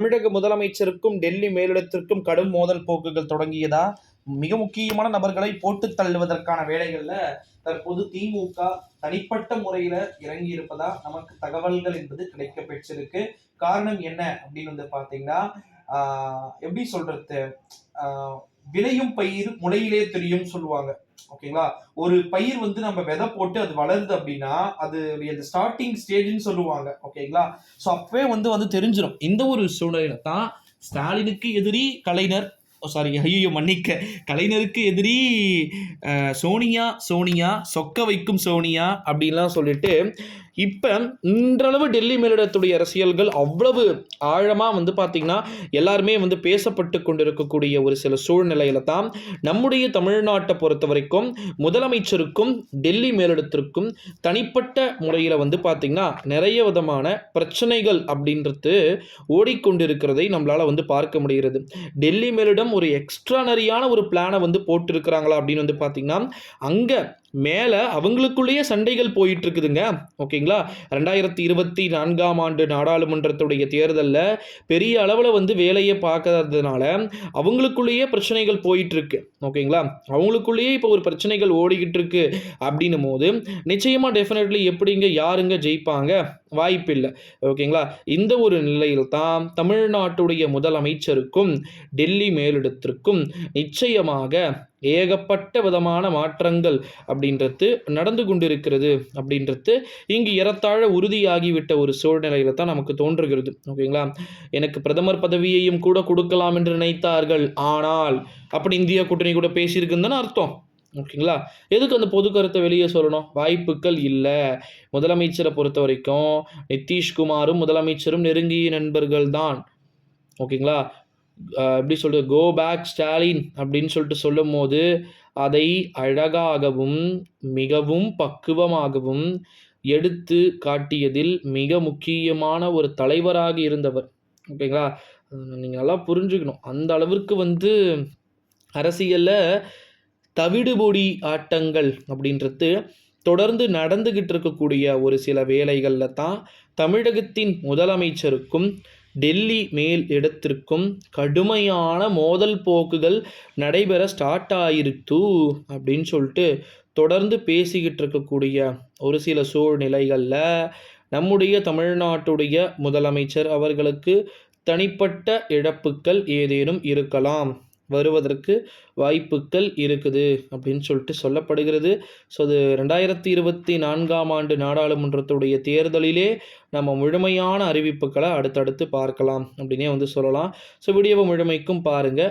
தமிழக முதலமைச்சருக்கும் டெல்லி மேலிடத்திற்கும் கடும் மோதல் போக்குகள் தொடங்கியதா? மிக முக்கியமான நபர்களை போட்டு தள்ளுவதற்கான வேலைகள்ல தற்போது திமுக தனிப்பட்ட முறையில இறங்கி இருப்பதா நமக்கு தகவல்கள் என்பது கிடைக்க பெற்றிருக்கு காரணம் என்ன அப்படின்னு வந்து பாத்தீங்கன்னா ஆஹ் எப்படி சொல்றது? ஆஹ் விளையும் பயிர் முளையிலே தெரியும் சொல்லுவாங்க. ஓகேங்களா ஒரு பயிர் வந்து நம்ம விதை போட்டு அது வளருது அப்படின்னா அது அந்த ஸ்டார்டிங் ஸ்டேஜ்னு சொல்லுவாங்க. ஓகேங்களா ஸோ அப்பவே வந்து வந்து தெரிஞ்சிடும் இந்த ஒரு சூழ்நிலையில தான் ஸ்டாலினுக்கு எதிரி கலைஞர் சாரி ஐயோ மன்னிக்க. கலைஞருக்கு எதிரி சோனியா சோனியா சொக்க வைக்கும் சோனியா அப்படின்லாம் சொல்லிட்டு இப்போ இன்றளவு டெல்லி மேலிடத்துடைய அரசியல்கள் அவ்வளவு ஆழமாக வந்து பார்த்திங்கன்னா எல்லாருமே வந்து பேசப்பட்டு கொண்டிருக்கக்கூடிய ஒரு சில சூழ்நிலையில தான் நம்முடைய தமிழ்நாட்டை பொறுத்த வரைக்கும் முதலமைச்சருக்கும் டெல்லி மேலிடத்திற்கும் தனிப்பட்ட முறையில் வந்து பார்த்திங்கன்னா நிறைய விதமான பிரச்சனைகள் அப்படின்றது ஓடிக்கொண்டிருக்கிறதை நம்மளால் வந்து பார்க்க முடிகிறது. டெல்லி மேலிடம் ஒரு எக்ஸ்ட்ரானரியான ஒரு பிளானை வந்து போட்டிருக்கிறாங்களா அப்படின்னு வந்து பார்த்திங்கன்னா அங்கே மேலே அவங்களுக்குள்ளேயே சண்டைகள் போயிட்டு இருக்குதுங்க ஓகேங்களா? ரெண்டாயிரத்தி இருபத்தி நான்காம் ஆண்டு நாடாளுமன்றத்துடைய தேர்தலில் பெரிய அளவில் வந்து வேலையை பார்க்கறதுனால அவங்களுக்குள்ளேயே பிரச்சனைகள் போயிட்டு இருக்கு ஓகேங்களா? அவங்களுக்குள்ளேயே இப்போ ஒரு பிரச்சனைகள் ஓடிக்கிட்டு இருக்கு அப்படின்னும் போது நிச்சயமாக டெஃபினெட்லி எப்படிங்க யாருங்க ஜெயிப்பாங்க? வாய்ப்பில்லை. ஓகேங்களா இந்த ஒரு நிலையில் தான் தமிழ்நாட்டுடைய முதலமைச்சருக்கும் டெல்லி மேலிடத்திற்கும் நிச்சயமாக ஏகப்பட்ட விதமான மாற்றங்கள் அப்படின்றது நடந்து கொண்டிருக்கிறது அப்படின்றது இங்கு ஏறத்தாழ உறுதியாகிவிட்ட ஒரு சூழ்நிலையில தான் நமக்கு தோன்றுகிறது. ஓகேங்களா எனக்கு பிரதமர் பதவியையும் கூட கொடுக்கலாம் என்று நினைத்தார்கள். ஆனால் அப்படி இந்தியா கூட்டணி கூட பேசியிருக்குன்னு தானே அர்த்தம். ஓகேங்களா? எதுக்கு அந்த பொது கருத்தை வெளியே சொல்லணும்? வாய்ப்புகள் இல்லை. முதலமைச்சரை பொறுத்த வரைக்கும் நிதிஷ்குமாரும் முதலமைச்சரும் நெருங்கிய நண்பர்கள் தான். ஓகேங்களா? எப்படி சொல்கிறது கோ பேக் ஸ்டாலின் அப்படின்னு சொல்லிட்டு சொல்லும் போது அதை அழகாகவும் மிகவும் பக்குவமாகவும் எடுத்து காட்டியதில் மிக முக்கியமான ஒரு தலைவராக இருந்தவர். ஓகேங்களா? நீங்கள் நல்லா புரிஞ்சுக்கணும். அந்த அளவிற்கு வந்து அரசியலில் தவிடுபொடி ஆட்டங்கள் அப்படின்றது தொடர்ந்து நடந்துகிட்டு இருக்கக்கூடிய ஒரு சில வேலைகளில் தான் தமிழகத்தின் முதலமைச்சருக்கும் டெல்லி மேல் இடத்திற்கும் கடுமையான மோதல் போக்குகள் நடைபெற ஸ்டார்ட் ஆயிருத்து அப்படின்னு சொல்லிட்டு தொடர்ந்து பேசிக்கிட்டு இருக்கக்கூடிய ஒரு சில சூழ்நிலைகளில் நம்முடைய தமிழ்நாட்டுடைய முதலமைச்சர் அவர்களுக்கு தனிப்பட்ட இழப்புக்கள் ஏதேனும் இருக்கலாம். வருவதற்கு வாய்ப்புகள் இருக்குது அப்படின்னு சொல்லிட்டு சொல்லப்படுகிறது. ஸோ அது ரெண்டாயிரத்தி இருபத்தி நான்காம் ஆண்டு நாடாளுமன்றத்துடைய தேர்தலிலே நம்ம முழுமையான அறிவிப்புகளை அடுத்தடுத்து பார்க்கலாம் அப்படின்னே வந்து சொல்லலாம். ஸோ வீடியோவை முழுமைக்கும் பாருங்கள்